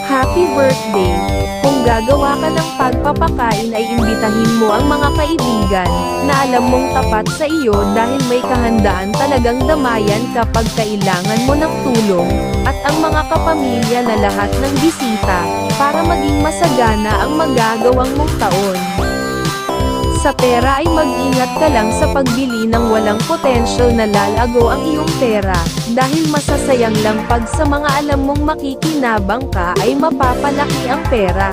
Happy birthday! Kung gagawa ka ng pagpapakain ay imbitahin mo ang mga kaibigan, na alam mong tapat sa iyo dahil may kahandaan talagang damayan kapag kailangan mo ng tulong, at ang mga kapamilya na lahat ng bisita, para maging masagana ang magagawang mong taon. Sa pera ay mag-ingat ka lang sa pagbili ng walang potential na lalago ang iyong pera, dahil masasayang lang pag sa mga alam mong makikinabang ka ay mapapalaki ang pera.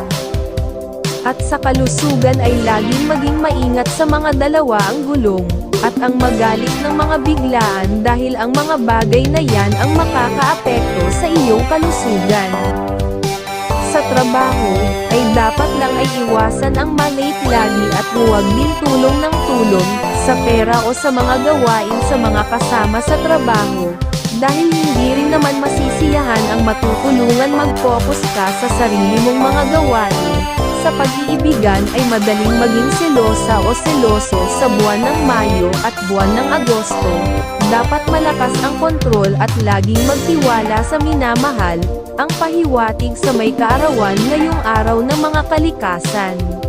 At sa kalusugan ay laging maging maingat sa mga dalawa ang gulong, at ang magalit ng mga biglaan dahil ang mga bagay na yan ang makakaapekto sa iyong kalusugan. Sa trabaho, ay dapat lang ay iwasan ang malate lagi at huwag din tulong ng tulong, sa pera o sa mga gawain sa mga kasama sa trabaho. Dahil hindi rin naman masisiyahan ang matutulungan mag-focus ka sa sarili mong mga gawain. Sa pag-iibigan ay madaling maging selosa o seloso sa buwan ng Mayo at buwan ng Agosto. Dapat malakas ang kontrol at laging magtiwala sa minamahal, ang pahiwatig sa may kaarawan ngayong araw ng mga kalikasan.